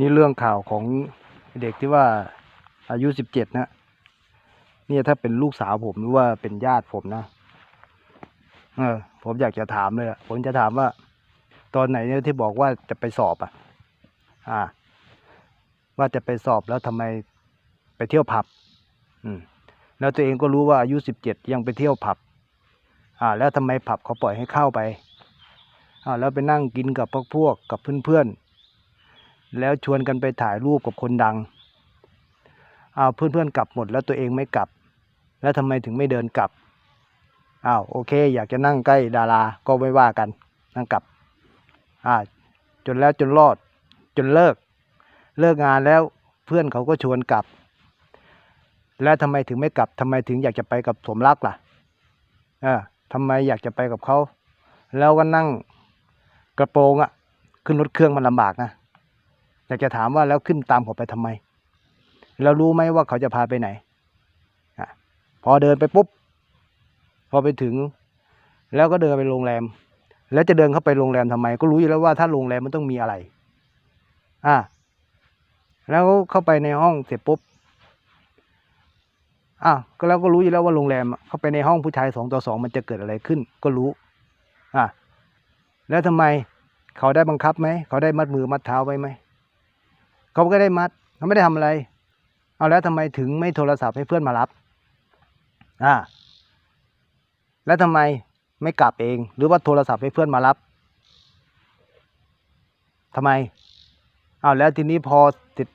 นี่เรื่องข่าวของเด็กที่ว่าอายุสิบเจ็ดนะเนี่ยถ้าเป็นลูกสาวผมหรือว่าเป็นญาติผมนะเออ ผมอยากจะถามเลยอะผมจะถามว่า ตอนไหนเนี่ยที่บอกว่าจะไปสอบอะ อ่า ว่าจะไปสอบแล้วทำไมไปเที่ยวผับ อืม แล้วตัวเองก็รู้ว่าอายุสิบเจ็ดยังไปเที่ยวผับ อ่า แล้วทำไมผับเขาปล่อยให้เข้าไป อ่า แล้วไปนั่งกินกับพวกพวกกับเพื่อนๆ แล้วชวนกันไปถ่ายรูปกับคนดัง เอาเพื่อนๆกลับหมดแล้วตัวเองไม่กลับ แล้วทำไมถึงไม่เดินกลับอ้าวโอเค อยากจะนั่งใกล้ดาราก็ไม่ว่ากัน นั่งกลับอ่าจนแล้วจนรอด จนเลิก เลิกงานแล้วเพื่อนเขาก็ชวนกลับ แล้วทำไมถึงไม่กลับทำไมถึงอยากจะไปกับสมรักล่ะเออทำไมอยากจะไปกับเขา แล้วก็นั่งกระโปรงอะ่ะขึ้นรถเครื่องมันลำบากนะ อยากจะถามว่าแล้วขึ้นตามเขาไปทำไมแล้วรู้ไหมว่าเขาจะพาไปไหนอพอเดินไปปุ๊บ พอไปถึง แล้วก็เดินไปโรงแรม แล้วจะเดินเข้าไปโรงแรมทำไม ก็รู้อยู่แล้วว่าถ้าโรงแรมมันต้องมีอะไร อ่า แล้วเข้าไปในห้องเสร็จปุ๊บอะก็แล้วก็รู้อยู่แล้วว่าโรงแรมเข้าไปในห้องผู้ชายสองต่อสองมันจะเกิดอะไรขึ้น ก็รู้ อะแล้วทำไม เขาได้บังคับไหม เขาได้มัดมือมัดเท้าไว้ไหม เขาก็ได้มัดเขาไม่ได้ทำอะไร เอาแล้วทำไมถึงไม่โทรศัพท์ให้เพื่อนมารับ อ่า แล้วทำไมไม่กลับเอง หรือว่าโทรศัพท์ให้เพื่อนมารับทำไมเอาแล้วทีนี้พอติด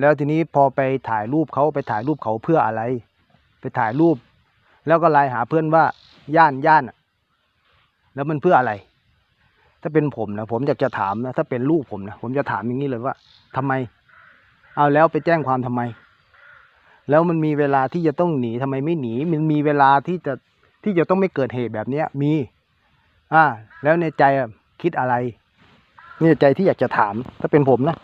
แล้วทีนี้พอไปถ่ายรูปเขาไปถ่ายรูปเขาเพื่ออะไร ไปถ่ายรูป แล้วก็ไลน์หาเพื่อนว่าย่านย่านแล้วมันเพื่ออะไร ถ้าเป็นผมนะผมอยากจะถามนะถ้าเป็นลูกผมนะผมจะถามอย่างนี้เลยว่าทำไม เอาแล้วไปแจ้งความทำไม แล้วมันมีเวลาที่จะต้องหนีทำไมไม่หนี มันมีเวลาที่จะที่จะต้องไม่เกิดเหตุแบบเนี้ย มี อ่า แล้วในใจคิดอะไรนี่ใจที่อยากจะถาม ถ้าเป็นผมนะ